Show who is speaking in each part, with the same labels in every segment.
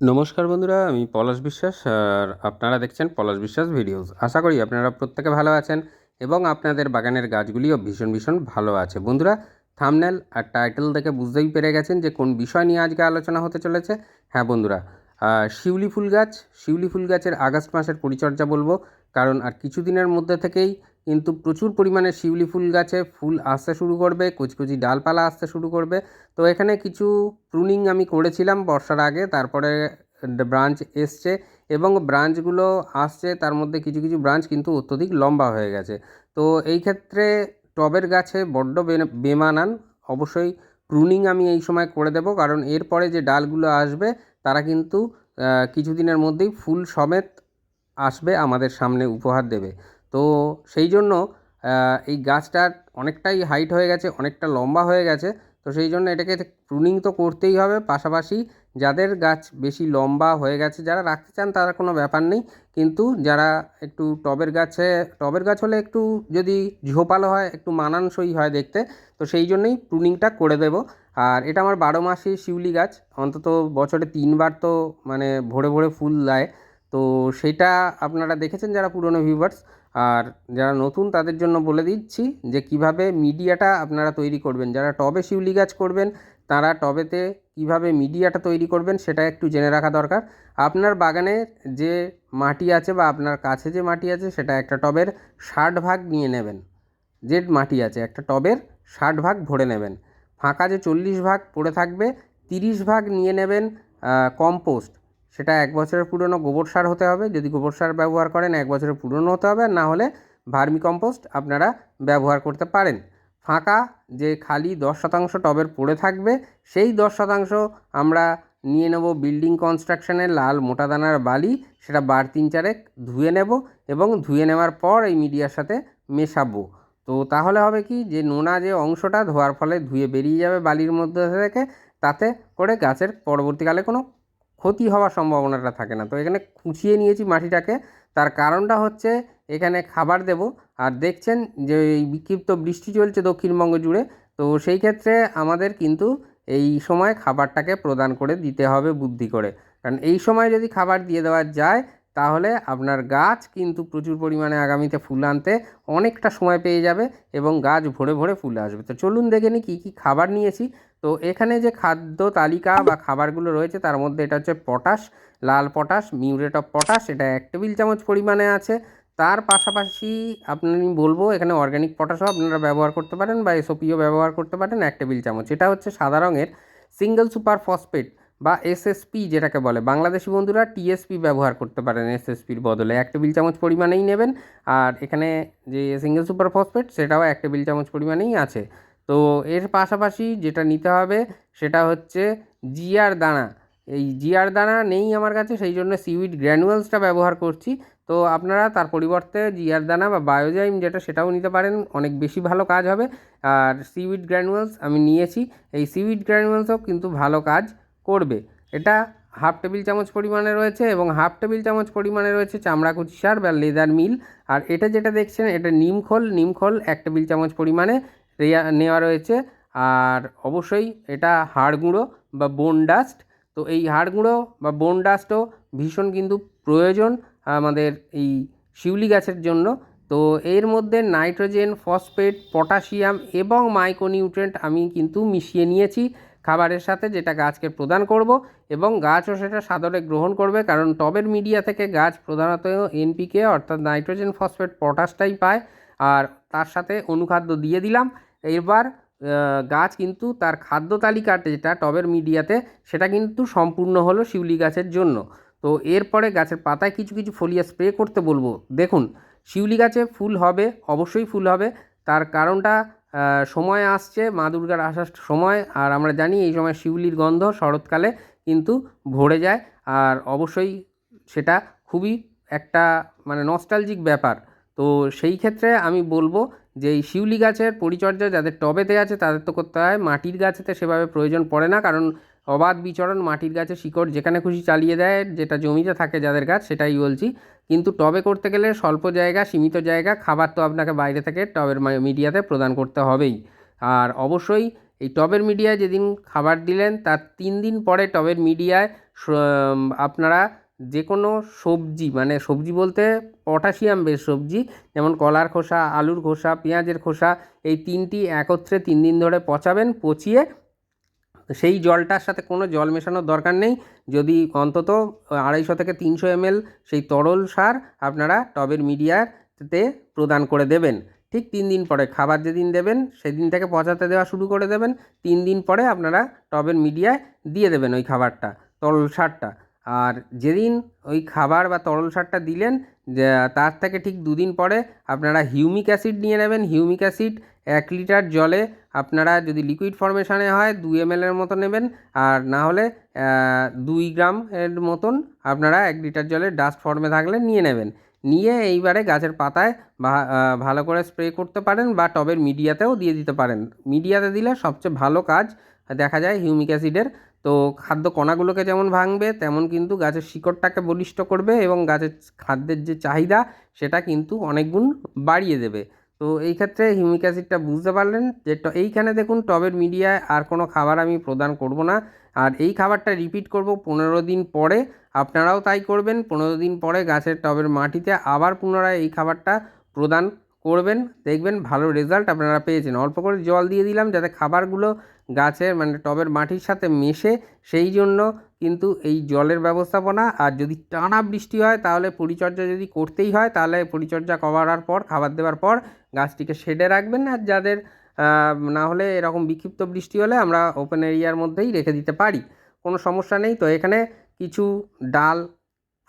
Speaker 1: নমস্কার বন্ধুরা, আমি পলাশ বিশ্বাস আর আপনারা দেখছেন পলাশ বিশ্বাস ভিডিওস। আশা করি আপনারা প্রত্যেকে ভালো আছেন এবং আপনাদের বাগানের গাছগুলিও ভীষণ ভীষণ ভালো আছে। বন্ধুরা, থামনেল আর টাইটেল দেখে বুঝতেই পেরে গেছেন যে কোন বিষয় নিয়ে আজকে আলোচনা হতে চলেছে। হ্যাঁ বন্ধুরা শিউলি ফুল গাছ, শিউলি ফুল গাছের আগস্ট মাসের পরিচর্যা বলব। কারণ আর কিছুদিনের মধ্যে থেকেই কিন্তু প্রচুর পরিমাণে শিউলি ফুল গাছে ফুল আসতে শুরু করবে কুচি কুচি ডালপালা আসতে শুরু করবে। তো এখানে কিছু প্রুনিং আমি করেছিলাম বর্ষার আগে, তারপরে ব্রাঞ্চ এসছে এবং ব্রাঞ্চগুলো আসছে, তার মধ্যে কিছু কিছু ব্রাঞ্চ কিন্তু অত্যধিক লম্বা হয়ে গেছে। তো এই ক্ষেত্রে টবের গাছে বড্ড বেমানান, অবশ্যই প্রুনিং আমি এই সময় করে দেবো, কারণ এরপরে যে ডালগুলো আসবে, তারা কিন্তু কিছুদিনের মধ্যেই ফুল সমেত আসবে, আমাদের সামনে উপহার দেবে। তো সেই জন্য এই গাছটার অনেকটাই হাইট হয়ে গেছে, অনেকটা লম্বা হয়ে গেছে। তো সেই জন্য এটাকে প্রুনিং তো করতেই হবে। পাশাপাশি যাদের গাছ বেশি লম্বা হয়ে গেছে, যারা রাখতে চান তারা কোনো ব্যাপার নেই। কিন্তু যারা একটু টবের গাছে, টবের গাছ হলে একটু যদি ঝোপালো হয়, একটু মানানসই হয় দেখতে, তো সেই জন্যই প্রুনিংটা করে দেব। আর এটা আমার বারো মাসি শিউলি গাছ, অন্তত বছরে তিনবার তো মানে ভরে ভরে ফুল দেয়। তো সেটা আপনারা দেখেছেন যারা পুরনো ভিউয়ার্স আর যারা নতুন তাদের জন্য বলে দিচ্ছি যে কীভাবে মিডিয়াটা আপনারা তৈরি করবেন, যারা টবে শিউলি গাছ করবেন, তারা টবেতে কীভাবে মিডিয়াটা তৈরি করবেন সেটা একটু জেনে রাখা দরকার। আপনার বাগানে যে মাটি আছে বা আপনার কাছে যে মাটি আছে সেটা একটা টবের ষাট ভাগ নিয়ে নেবেন। যে মাটি আছে একটা টবের ষাট ভাগ ভরে নেবেন। ফাঁকা যে চল্লিশ ভাগ পড়ে থাকবে, তিরিশ ভাগ নিয়ে নেবেন কম্পোস্ট। সেটা এক বছরের পুরনো গোবর সার হতে হবে। যদি গোবর সার ব্যবহার করেন, এক বছরের পুরনো হতে হবে। না হলে ভার্মি কম্পোস্ট আপনারা ব্যবহার করতে পারেন। ফাঁকা যে খালি দশ শতাংশ টবের পড়ে থাকবে, সেই দশ শতাংশ আমরা নিয়ে নেব বিল্ডিং কনস্ট্রাকশনের লাল মোটা দানার বালি। সেটা বার তিন চারেক ধুয়ে নেব এবং ধুয়ে নেওয়ার পর এই মিডিয়ার সাথে মেশাবো। তো তাহলে হবে কি যে নোনা যে অংশটা ধোয়ার ফলে ধুয়ে বেরিয়ে যাবে বালির মধ্যে থেকে, তাতে করে গাছের পরবর্তীকালে কোনো ক্ষতি হওয়ার সম্ভাবনাটা থাকে না। তো এখানে খুঁচিয়ে নিয়েছি মাটিটাকে। তার কারণটা হচ্ছে এখানে খাবার দেব। আর দেখছেন যে এই বিক্ষিপ্ত বৃষ্টি চলছে দক্ষিণবঙ্গ জুড়ে। তো সেই ক্ষেত্রে আমাদের কিন্তু এই সময় খাবারটাকে প্রদান করে দিতে হবে বুদ্ধি করে। কারণ এই সময় যদি খাবার দিয়ে দেওয়া যায়, তাহলে আপনার গাছ কিন্তু প্রচুর পরিমাণে আগামীতে ফুল আনতে অনেকটা সময় পেয়ে যাবে এবং গাছ ভরে ভরে ফুল আসবে। তো চলুন দেখে নিই কী কী খাবার নিয়েছি। তো এখানে যে খাদ্য তালিকা বা খাবারগুলো রয়েছে, তার মধ্যে এটা হচ্ছে পটাশ, লাল পটাশ, মিউরেট অফ পটাশ, এটা এক টেবিল চামচ পরিমাণে আছে। তার পাশাপাশি আপনি বলব, এখানে অর্গ্যানিক পটাশও আপনারা ব্যবহার করতে পারেন বা এসওপিও ব্যবহার করতে পারেন এক টেবিল চামচ। এটা হচ্ছে সাদা রঙের সিঙ্গেল সুপার ফসফেট বা এসএসপি যেটাকে বলে। বাংলাদেশি বন্ধুরা টিএসপি ব্যবহার করতে পারেন এসএসপির বদলে। এক টেবিল চামচ পরিমাণেই নেবেন। আর এখানে যে সিঙ্গেল সুপার ফসফেট, সেটাও এক টেবিল চামচ পরিমাণেই আছে। তো এর পাশাপাশি যেটা নিতে হবে সেটা হচ্ছে জিয়ার দানা। এই জিয়ার দানা নেই আমার কাছে, সেই জন্য সিউইড গ্র্যানুয়ালসটা ব্যবহার করছি। তো আপনারা তার পরিবর্তে জিয়ার দানা বা বায়োজাইম যেটা সেটাও নিতে পারেন, অনেক বেশি ভালো কাজ হবে। আর সিউইড গ্র্যানুয়ালস আমি নিয়েছি, এই সিউইড গ্র্যানুয়ালসও কিন্তু ভালো কাজ করবে। এটা হাফ টেবিল চামচ পরিমাণে রয়েছে এবং হাফ টেবিল চামচ পরিমাণে রয়েছে চামড়া কুচি সার বা লেদার মিল। আর এটা যেটা দেখছেন, এটা নিমখোল নিমখোল এক টেবিল চামচ পরিমাণে। নেওয়া রয়েছে। আর অবশ্যই এটা হাড় গুঁড়ো বা বোন ডাস্ট তো এই হাড় গুঁড়ো বা বোন ডাস্টও ভীষণ কিন্তু প্রয়োজন আমাদের এই শিউলি গাছের জন্য। তো এর মধ্যে নাইট্রোজেন, ফসফেট, পটাশিয়াম এবং মাইক্রোনিউট্রেন্ট আমি কিন্তু মিশিয়ে নিয়েছি খাবারের সাথে যেটা গাছকে প্রদান করব এবং গাছও সেটা সাদরে গ্রহণ করবে কারণ টবের মিডিয়া থেকে গাছ প্রধানত এনপিকে অর্থাৎ নাইট্রোজেন, ফসফেট পটাশটাই পায়। আর তার সাথে অনুখাদ্য দিয়ে দিলাম। এবার গাছ কিন্তু তার খাদ্য তালিকাতে যেটা টবের মিডিয়াতে, সেটা কিন্তু সম্পূর্ণ হলো শিউলি গাছের জন্য। তো এরপরে গাছের পাতায় কিছু কিছু ফলিয়া স্প্রে করতে বলব। দেখুন, শিউলি গাছে ফুল হবে, অবশ্যই ফুল হবে। তার কারণটা সময় আসছে, মা দুর্গার আসার সময়। আর আমরা জানি এই সময় শিউলির গন্ধ শরৎকালে কিন্তু ভরে যায়। আর অবশ্যই সেটা খুবই একটা মানে নস্টালজিক ব্যাপার। তো সেই ক্ষেত্রে আমি বলব যে এই শিউলি গাছের পরিচর্যা যাদের টবেতে আছে, তাদের তো করতে হয়। মাটির গাছেতে সেভাবে প্রয়োজন পড়ে না, কারণ অবাধ বিচরণ মাটির গাছে শিকড় যেখানে খুশি চালিয়ে দেয়, যেটা জমিতে থাকে যাদের গাছ, সেটাই বলছি। কিন্তু টবে করতে গেলে স্বল্প জায়গা, সীমিত জায়গা, খাবার তো আপনাকে বাইরে থেকে টবের মিডিয়াতে প্রদান করতে হবেই। আর অবশ্যই এই টবের মিডিয়ায় যেদিন খাবার দিলেন, তার তিন দিন পরে টবের মিডিয়ায় আপনারা যে কোনো সবজি মানে সবজি বলতে পটাশিয়াম বেশ সবজি, যেমন কলার খোসা, আলুর খোসা, পেঁয়াজের খোসা, এই তিনটি একত্রে তিন দিন ধরে পচাবেন, পচিয়ে সেই জলটার সাথে কোনো জল মেশানোর দরকার নেই। যদি অন্তত আড়াইশো থেকে তিনশো এমএল সেই তরল সার আপনারা টবের মিডিয়াতে প্রদান করে দেবেন। ঠিক তিন দিন পরে খাবার যেদিন দেবেন, সেদিন থেকে পচাতে দেওয়া শুরু করে দেবেন। তিন দিন পরে আপনারা টবের মিডিয়ায় দিয়ে দেবেন ওই খাবারটা, তরল সারটা। আর যেদিন ওই খাবার বা তরল সারটা দিলেন তার থেকে ঠিক দুদিন পরে আপনারা হিউমিক অ্যাসিড নিয়ে নেবেন। হিউমিক অ্যাসিড এক লিটার জলে আপনারা যদি লিকুইড ফরমেশনে হয় দুই এম এর মতো নেবেন। আর না হলে দুই গ্রাম এর মতন আপনারা এক লিটার জলে ডাস্ট ফর্মে থাকলে নিয়ে নেবেন। নিয়ে এইবারে গাছের পাতায় ভালো করে স্প্রে করতে পারেন বা টবের মিডিয়াতেও দিয়ে দিতে পারেন। মিডিয়াতে দিলে সবচেয়ে ভালো কাজ দেখা যায় হিউমিক অ্যাসিডের তো খাদ্য কণাগুলোকে যেমন ভাঙবে, তেমন কিন্তু গাছের শিকড়টাকে বলিষ্ঠ করবে এবং গাছের খাদ্যের যে চাহিদা, সেটা কিন্তু অনেক গুণ বাড়িয়ে দেবে। তো এই ক্ষেত্রে হিউমিক অ্যাসিডটা বুঝতে পারলেন যে এইখানে দেখুন টবের মিডিয়ায় আর কোনো খাবার আমি প্রদান করব না। আর এই খাবারটা রিপিট করব পনেরো দিন পরে। আপনারাও তাই করবেন। পনেরো দিন পরে গাছের টবের মাটিতে আবার পুনরায় এই খাবারটা প্রদান করবেন, দেখবেন ভালো রেজাল্ট আপনারা পেয়েছেন। অল্প করে জল দিয়ে দিলাম যাতে খাবারগুলো গাছের মানে টবের মাটির সাথে মেশে সেই জন্য কিন্তু এই জলের ব্যবস্থাপনা আর যদি টানা বৃষ্টি হয় তাহলে পরিচর্যা যদি করতেই হয় তাহলে পরিচর্যা করার পর, খাবার দেওয়ার পর গাছটিকে শেডে রাখবেন আর যাদের না হলে এরকম বিক্ষিপ্ত বৃষ্টি হলে আমরা ওপেন এরিয়ার মধ্যেই রেখে দিতে পারি। কোনো সমস্যা নেই। তো এখানে কিছু ডাল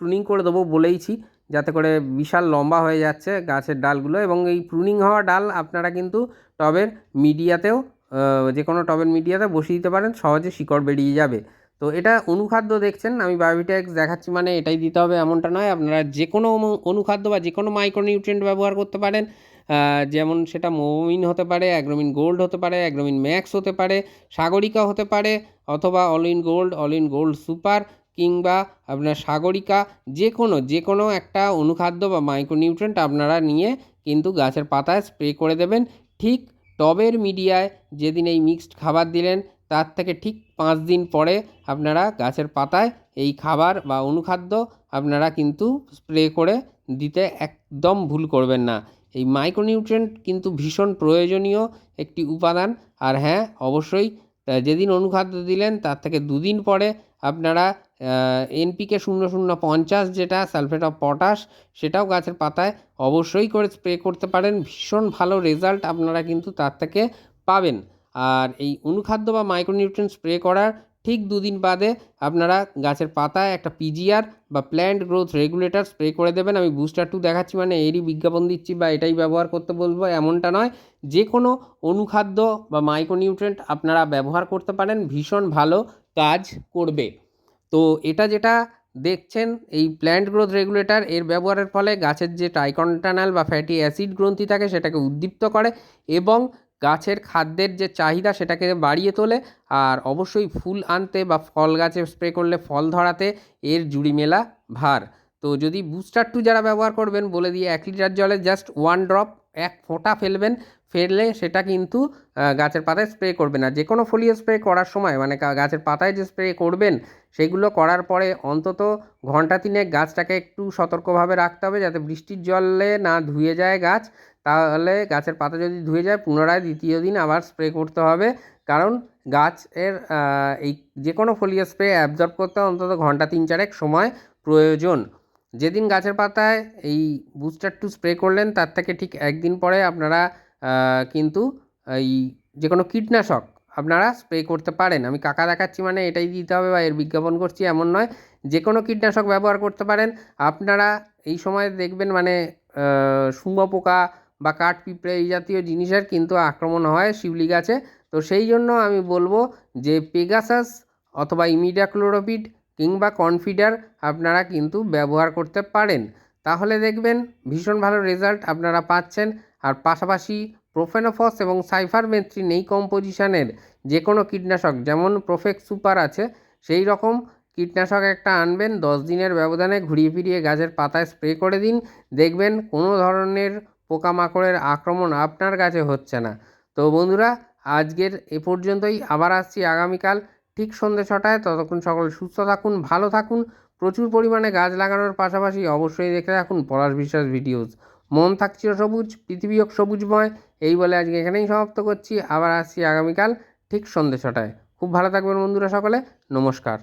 Speaker 1: প্রুনিং করে দেবো বলেইছি। যাতে করে বিশাল লম্বা হয়ে যাচ্ছে গাছের ডালগুলো এবং এই প্রুনিং হওয়া ডাল আপনারা কিন্তু টবের মিডিয়াতেও যে কোনো টবের মিডিয়াতে বসিয়ে দিতে পারেন, সহজে শিকড় বেরিয়ে যাবে। তো এটা অনুখাদ্য দেখছেন, আমি বায়োভিটেক্স দেখাচ্ছি মানে এটাই দিতে হবে এমনটা নয়, আপনারা যে কোনো অনুখাদ্য বা যে কোনো মাইক্রোনিউট্রিয়েন্ট ব্যবহার করতে পারেন যেমন সেটা মোমিন হতে পারে, অ্যাগ্রোমিন গোল্ড হতে পারে, অ্যাগ্রোমিন ম্যাক্স হতে পারে, সাগরিকা হতে পারে, অথবা all in gold, all in gold super কিংবা আপনার সাগরিকা যে কোনো যে কোনো একটা অনুখাদ্য বা মাইক্রোনিউট্রেন্ট আপনারা নিয়ে কিন্তু গাছের পাতায় স্প্রে করে দেবেন। ঠিক টবের মিডিয়ায় যেদিন এই মিক্সড খাবার দিলেন, তার থেকে ঠিক পাঁচ দিন পরে আপনারা গাছের পাতায় এই খাবার বা অনুখাদ্য আপনারা কিন্তু স্প্রে করে দিতে একদম ভুল করবেন না। এই মাইক্রোনিউট্রেন্ট কিন্তু ভীষণ প্রয়োজনীয় একটি উপাদান। আর হ্যাঁ অবশ্যই যেদিন অনুখাদ্য দিলেন, তার থেকে দুদিন পরে আপনারা এনপিকে শূন্য শূন্য পঞ্চাশ যেটা সালফেট অফ পটাশ সেটাও গাছের পাতায় অবশ্যই করে স্প্রে করতে পারেন। ভীষণ ভালো রেজাল্ট আপনারা কিন্তু তার থেকে পাবেন। আর এই অনুখাদ্য বা মাইক্রোনিউট্রিয়েন্ট স্প্রে করার ঠিক দুদিন বাদে আপনারা গাছের পাতায় একটা পিজিআর বা প্ল্যান্ট গ্রোথ রেগুলেটর স্প্রে করে দেবেন। আমি বুস্টার টু দেখাচ্ছি মানে এরই বিজ্ঞাপন দিচ্ছি বা এটাই ব্যবহার করতে বলব, এমনটা নয়। যে কোনো অনুখাদ্য বা মাইক্রোনিউট্রিয়েন্ট আপনারা ব্যবহার করতে পারেন, ভীষণ ভালো কাজ করবে। তো এটা যেটা দেখছেন, এই প্ল্যান্ট গ্রোথ রেগুলেটর এর ব্যবহারের ফলে গাছের যে ট্রাইকন্টানাল বা ফ্যাটি অ্যাসিড গ্রন্থি থাকে, সেটাকে উদ্দীপ্ত করে এবং গাছের খাদ্যের যে চাহিদা, সেটাকে বাড়িয়ে তোলে। আর অবশ্যই ফুল আনতে বা ফল গাছে স্প্রে করলে ফল ধরাতে এর জুড়ি মেলা ভার। তো যদি বুস্টার টু যারা ব্যবহার করবেন, বলে দিয়ে এক লিটার জলে জাস্ট ওয়ান ড্রপ এক ফোঁটা ফেলবেন। ফেললে সেটা কিন্তু গাছের পাতায় স্প্রে করবে না। যে কোনো ফলিও স্প্রে করার সময় মানে গাছের পাতায় যে স্প্রে করবেন, সেগুলো করার পরে অন্তত ঘণ্টা তিনেক গাছটাকে একটু সতর্কভাবে রাখতে হবে যাতে বৃষ্টির জলে না ধুয়ে যায় গাছ। তাহলে গাছের পাতা যদি ধুয়ে যায়, পুনরায় দ্বিতীয় দিন আবার স্প্রে করতে হবে। কারণ গাছের এই যে কোনো ফলিও স্প্রে অ্যাবজর্ব করতে অন্তত ঘণ্টা তিন চারেক সময় প্রয়োজন। যেদিন গাছের পাতায় এই বুস্টার টু স্প্রে করলেন, তার থেকে ঠিক একদিন পরে আপনারা কিন্তু এই যে কোনো কীটনাশক আপনারা স্প্রে করতে পারেন। আমি কাকা দেখাচ্ছি মানে এটাই দিতে হবে বা এর বিজ্ঞাপন করছি এমন নয়। যে কোনো কীটনাশক ব্যবহার করতে পারেন। আপনারা এই সময় দেখবেন মানে শুঁয়া পোকা বা কাঠ পিঁপড়ে এই জাতীয় জিনিসের কিন্তু আক্রমণ হয় শিউলি গাছে। তো সেই জন্য আমি বলব যে পেগাসাস অথবা ইমিডাক্লোরোপিড কিংবা কনফিডার আপনারা কিন্তু ব্যবহার করতে পারেন। তাহলে দেখবেন ভীষণ ভালো রেজাল্ট আপনারা পাচ্ছেন। আর পাশাপাশি প্রোফেনোফস এবং সাইফারমেথ্রিন এই কম্পোজিশনের যে কোনো কীটনাশক, যেমন প্রোফেক্স সুপার আছে, সেই রকম কীটনাশক একটা আনবেন, দশ দিনের ব্যবধানে ঘুরিয়ে ফিরিয়ে গাছের পাতায় স্প্রে করে দিন, দেখবেন কোনো ধরনের পোকামাকড়ের আক্রমণ আপনার গাছে হচ্ছে না। তো বন্ধুরা, আজকের এ পর্যন্তই, আবার আসছি আগামীকাল ঠিক সন্ধ্যে ছটায়। ততক্ষণ সকলে সুস্থ থাকুন, ভালো থাকুন, প্রচুর পরিমাণে গাছ লাগানোর পাশাপাশি অবশ্যই দেখে রাখুন পলাশ বিশ্বাস ভিডিওস। মন থাকছিল সবুজ, পৃথিবী হোক সবুজময়। এই বলে আজকে এখানেই সমাপ্ত করছি। আবার আসছি আগামীকাল ঠিক সন্ধ্যে ছটায়। খুব ভালো থাকবেন বন্ধুরা সকলে। নমস্কার।